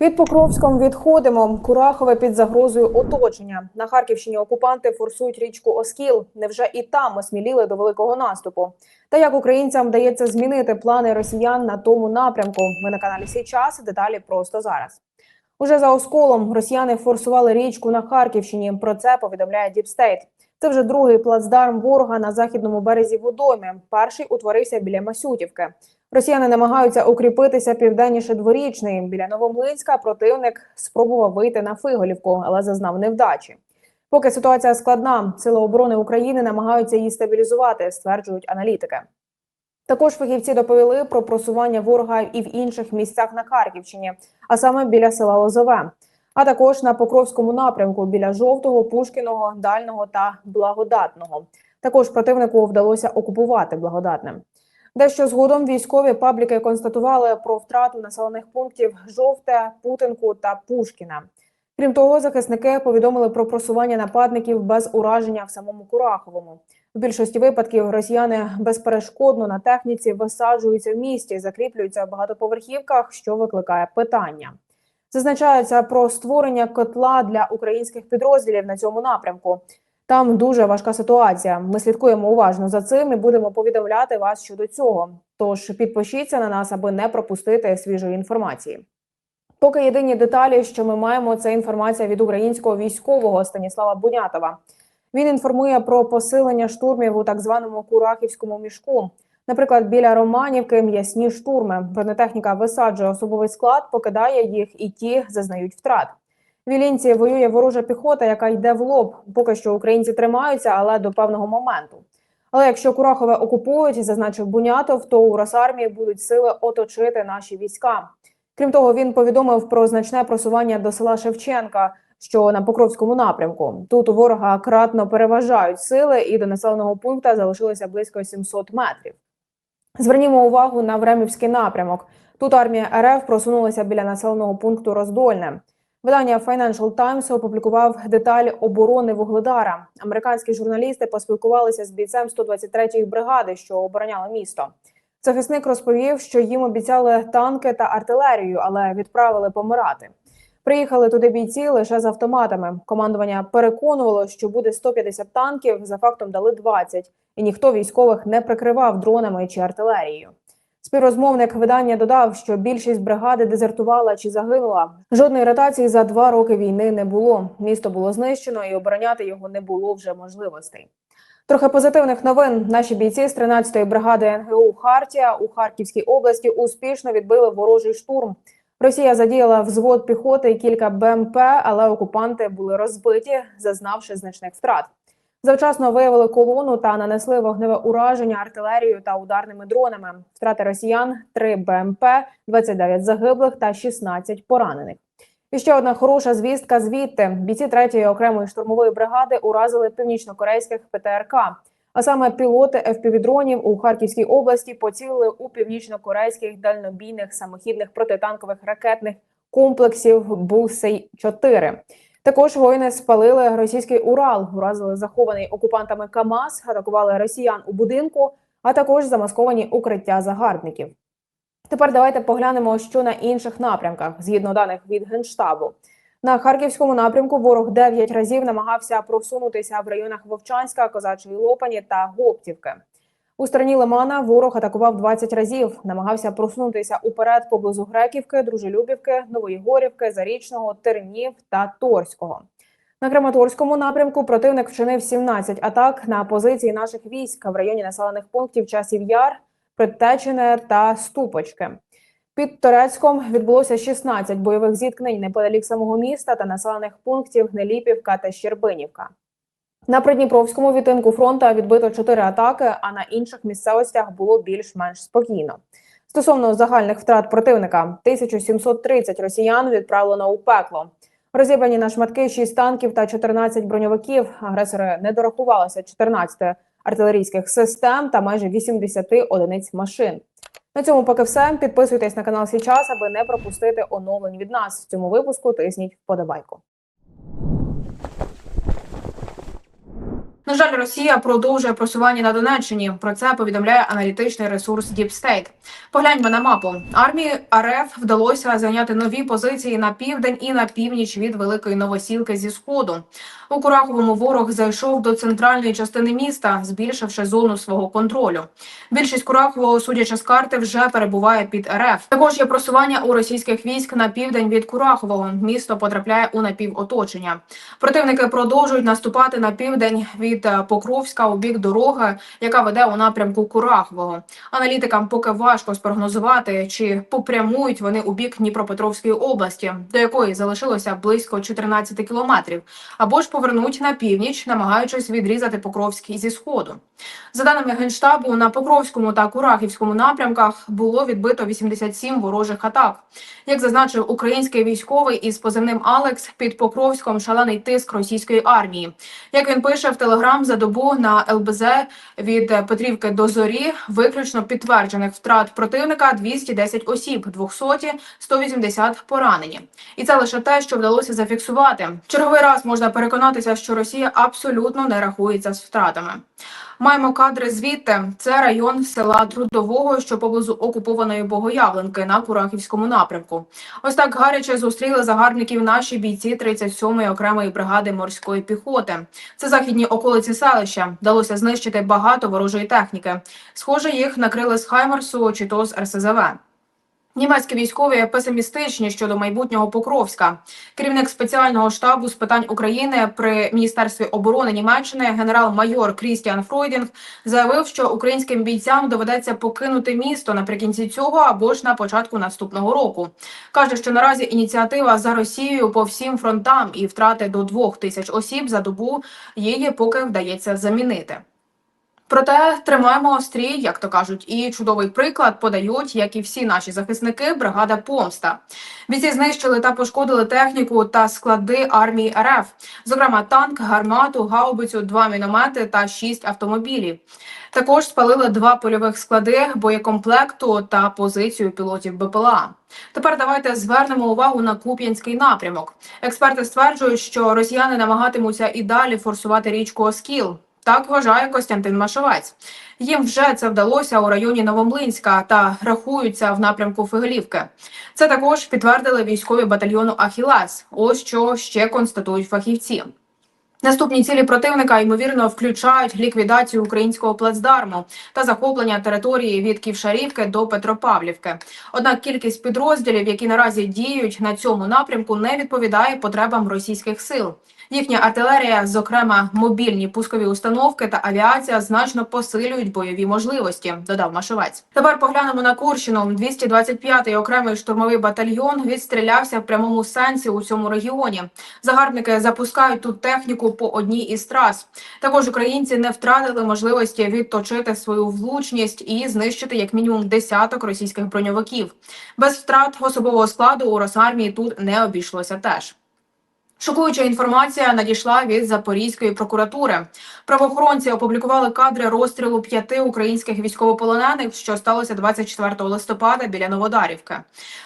Під Покровськом відходимо. Курахове під загрозою оточення. На Харківщині окупанти форсують річку Оскіл. Невже і там осміліли до великого наступу? Та як українцям вдається змінити плани росіян на тому напрямку? Ми на каналі Сій час. Деталі просто зараз. Уже за осколом росіяни форсували річку на Харківщині. Про це повідомляє Діпстейт. Це вже другий плацдарм ворога на західному березі Водомі. Перший утворився біля Масютівки. Росіяни намагаються укріпитися південніше дворічної. Біля Новомлинська противник спробував вийти на Фиголівку, але зазнав невдачі. Поки ситуація складна, сили оборони України намагаються її стабілізувати, стверджують аналітики. Також фахівці доповіли про просування ворога і в інших місцях на Харківщині, а саме біля села Лозове, а також на Покровському напрямку біля Жовтого, Пушкіного, Дального та Благодатного. Також противнику вдалося окупувати благодатне. Дещо згодом військові пабліки констатували про втрату населених пунктів Жовте, Путинку та Пушкіна. Крім того, захисники повідомили про просування нападників без ураження в самому Кураховому. В більшості випадків росіяни безперешкодно на техніці висаджуються в місті, закріплюються в багатоповерхівках, що викликає питання. Зазначається про створення котла для українських підрозділів на цьому напрямку. Там дуже важка ситуація. Ми слідкуємо уважно за цим і будемо повідомляти вас щодо цього. Тож підпишіться на нас, аби не пропустити свіжої інформації. Поки єдині деталі, що ми маємо, це інформація від українського військового Станіслава Бунятова. Він інформує про посилення штурмів у так званому Курахівському мішку. Наприклад, біля Романівки м'ясні штурми. Бронетехніка висаджує особовий склад, покидає їх, і ті зазнають втрат. Вілінці воює ворожа піхота, яка йде в лоб. Поки що українці тримаються, але до певного моменту. Але якщо Курахове окупують, зазначив Бунятов, то у Росармії будуть сили оточити наші війська. Крім того, він повідомив про значне просування до села Шевченка, що на Покровському напрямку. Тут у ворога кратно переважають сили, і до населеного пункту залишилося близько 700 метрів. Звернімо увагу на Времівський напрямок. Тут армія РФ просунулася біля населеного пункту Роздольне. Видання Financial Times опублікував деталі оборони Вугледара. Американські журналісти поспілкувалися з бійцем 123-ї бригади, що обороняла місто. Захисник розповів, що їм обіцяли танки та артилерію, але відправили помирати. Приїхали туди бійці лише з автоматами. Командування переконувало, що буде 150 танків. За фактом дали 20, і ніхто військових не прикривав дронами чи артилерією. Співрозмовник видання додав, що більшість бригади дезертувала чи загинула. Жодної ротації за два роки війни не було. Місто було знищено, і обороняти його не було вже можливостей. Трохи позитивних новин. Наші бійці з 13-ї бригади НГУ Хартія у Харківській області успішно відбили ворожий штурм. Росія задіяла взвод піхоти і кілька БМП, але окупанти були розбиті, зазнавши значних втрат. Завчасно виявили колону та нанесли вогневе ураження артилерією та ударними дронами. Втрати росіян 3 БМП, 29 загиблих та 16 поранених. І ще одна хороша звістка звідти. Бійці 3-ї окремої штурмової бригади уразили північно-корейських ПТРК. А саме пілоти FPV-дронів у Харківській області поцілили у північно-корейських дальнобійних самохідних протитанкових ракетних комплексів Булсей 4 Також воїни спалили російський Урал, уразили захований окупантами КАМАЗ, атакували росіян у будинку, а також замасковані укриття загарбників. Тепер давайте поглянемо, що на інших напрямках, згідно даних від генштабу. На харківському напрямку ворог 9 разів намагався просунутися в районах Вовчанська, Козачої Лопані та Гоптівки. У стороні Лимана ворог атакував 20 разів, намагався просунутися уперед поблизу Греківки, Дружелюбівки, Нової Горівки, Зарічного, Тернів та Торського. На Краматорському напрямку противник вчинив 17 атак на позиції наших військ в районі населених пунктів Часів Яр, Предтечене та Ступочки. Під Торецьком відбулося 16 бойових зіткнень неподалік самого міста та населених пунктів Неліпівка та Щербинівка. На Придніпровському відтинку фронту відбито 4 атаки, а на інших місцевостях було більш-менш спокійно. Стосовно загальних втрат противника, 1730 росіян відправлено у пекло. Розібрані на шматки 6 танків та 14 броньовиків. Агресори не дорахувалися 14 артилерійських систем та майже 80 одиниць машин. На цьому поки все. Підписуйтесь на канал Січас, аби не пропустити оновлень від нас. В цьому випуску тисніть вподобайку. На жаль, Росія продовжує просування на Донеччині. Про це повідомляє аналітичний ресурс Deep State. Погляньмо на мапу. Армії РФ вдалося зайняти нові позиції на південь і на північ від Великої Новосілки зі сходу. У Кураховому ворог зайшов до центральної частини міста, збільшивши зону свого контролю. Більшість Курахового, судячи з карти, вже перебуває під РФ. Також є просування у російських військ на південь від Курахового. Місто потрапляє у напівоточення. Противники продовжують наступати на південь від е, Покровська у бік дороги, яка веде у напрямку Курахового. Аналітикам поки важко спрогнозувати, чи попрямують вони у бік Дніпропетровської області, до якої залишилося близько 14 кілометрів, або ж повернуть на північ, намагаючись відрізати Покровський зі сходу. За даними генштабу, на Покровському та Курахівському напрямках було відбито 87 ворожих атак. Як зазначив український військовий із позивним Алекс, під Покровськом шалений тиск російської армії. Як він пише в Телеграм за добу на ЛБЗ від е, Петрівки до Зорі, виключно підтверджених втрат противника 210 осіб, 200 – 180 поранені. І це лише те, що вдалося зафіксувати. Черговий раз можна переконатися, що Росія абсолютно не рахується з втратами. Маємо кадри звідти. Це район села Трудового, що поблизу окупованої Богоявленки на Курахівському напрямку. Ось так гаряче зустріли загарбників наші бійці 37-ї окремої бригади морської піхоти. Це західні околиці селища. Вдалося знищити багато ворожої техніки. Схоже, їх накрили з Хаймерсу чи то з РСЗВ. Німецькі військові песимістичні щодо майбутнього Покровська. Керівник спеціального штабу з питань України при міністерстві оборони Німеччини генерал-майор Крістіан Фройдінг заявив, що українським бійцям доведеться покинути місто наприкінці цього або ж на початку наступного року. каже, що наразі ініціатива за Росією по всім фронтам і втрати до двох тисяч осіб за добу її поки вдається замінити. Проте тримаємо острій, як то кажуть, і чудовий приклад подають, як і всі наші захисники, бригада помста. Бійці знищили та пошкодили техніку та склади армії РФ, зокрема танк, гармату, гаубицю, два міномети та шість автомобілів. Також спалили два польових склади боєкомплекту та позицію пілотів БПЛА. Тепер давайте звернемо увагу на Куп'янський напрямок. Експерти стверджують, що росіяни намагатимуться і далі форсувати річку Оскіл. Так вважає Костянтин Машовець. Їм вже це вдалося у районі Новомлинська та рахуються в напрямку Фигалівки. Це також підтвердили військові батальйону Ахілас. Ось що ще констатують фахівці. Наступні цілі противника ймовірно включають ліквідацію українського плацдарму та захоплення території від Ківшарівки до Петропавлівки. Однак кількість підрозділів, які наразі діють на цьому напрямку, не відповідає потребам російських сил. Їхня артилерія, зокрема мобільні пускові установки та авіація, значно посилюють бойові можливості. Додав Машовець. Тепер поглянемо на Курщину. 225-й окремий штурмовий батальйон відстрілявся в прямому сенсі у цьому регіоні. Загарбники запускають тут техніку по одній із трас. Також українці не втратили можливості відточити свою влучність і знищити як мінімум десяток російських броньовиків. Без втрат особового складу у Росармії тут не обійшлося теж. Шокуюча інформація надійшла від Запорізької прокуратури. Правоохоронці опублікували кадри розстрілу п'яти українських військовополонених, що сталося 24 листопада біля Новодарівки.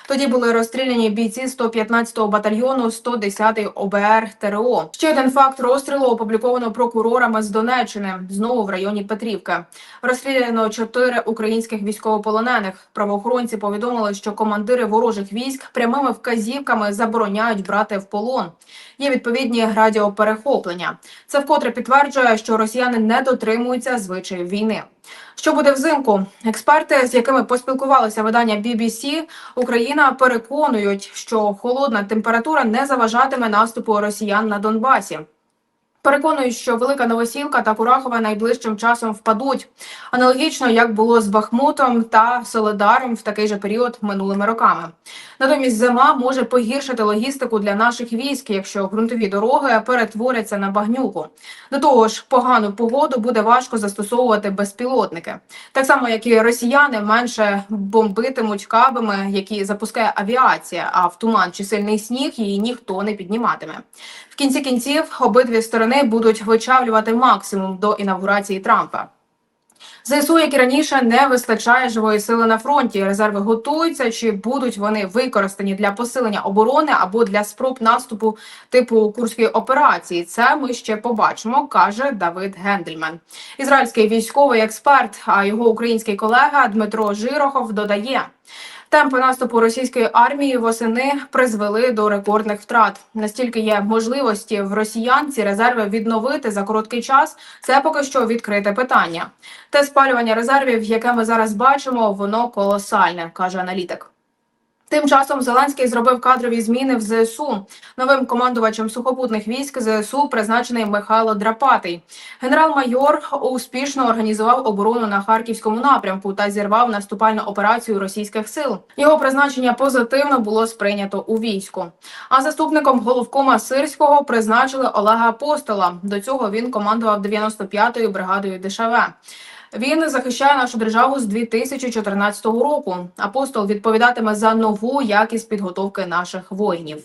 Тоді були розстріляні бійці 115-го батальйону 110-ї ОБР ТРО. Ще один факт розстрілу опубліковано прокурорами з Донеччини, знову в районі Петрівки. Розстріляно чотири українських військовополонених. Правоохоронці повідомили, що командири ворожих військ прямими вказівками забороняють брати в полон. Є відповідні радіоперехоплення. Це вкотре підтверджує, що росіяни не дотримуються звичаїв війни. Що буде взимку? Експерти, з якими поспілкувалися видання BBC, Україна переконують, що холодна температура не заважатиме наступу росіян на Донбасі. Переконують, що велика новосілка та Курахова найближчим часом впадуть. Аналогічно, як було з Бахмутом та Соледаром в такий же період минулими роками. Натомість зима може погіршити логістику для наших військ, якщо ґрунтові дороги перетворяться на багнюку. До того ж, погану погоду буде важко застосовувати безпілотники, так само як і росіяни менше бомбитимуть кабами, які запускає авіація. А в туман чи сильний сніг її ніхто не підніматиме. В кінці кінців обидві сторони будуть вичавлювати максимум до інавгурації Трампа. ЗСУ, як і раніше, не вистачає живої сили на фронті. Резерви готуються. Чи будуть вони використані для посилення оборони або для спроб наступу типу курської операції? Це ми ще побачимо, каже Давид Гендельман. Ізраїльський військовий експерт, а його український колега Дмитро Жирохов додає. Темпи наступу російської армії восени призвели до рекордних втрат. Настільки є можливості в росіян ці резерви відновити за короткий час. Це поки що відкрите питання. Те спалювання резервів, яке ми зараз бачимо, воно колосальне, каже аналітик. Тим часом Зеленський зробив кадрові зміни в ЗСУ. Новим командувачем сухопутних військ ЗСУ призначений Михайло Драпатий. Генерал-майор успішно організував оборону на харківському напрямку та зірвав наступальну операцію російських сил. Його призначення позитивно було сприйнято у війську. А заступником головкома Сирського призначили Олега Апостола. До цього він командував 95-ю бригадою ДШВ. Він захищає нашу державу з 2014 року. Апостол відповідатиме за нову якість підготовки наших воїнів.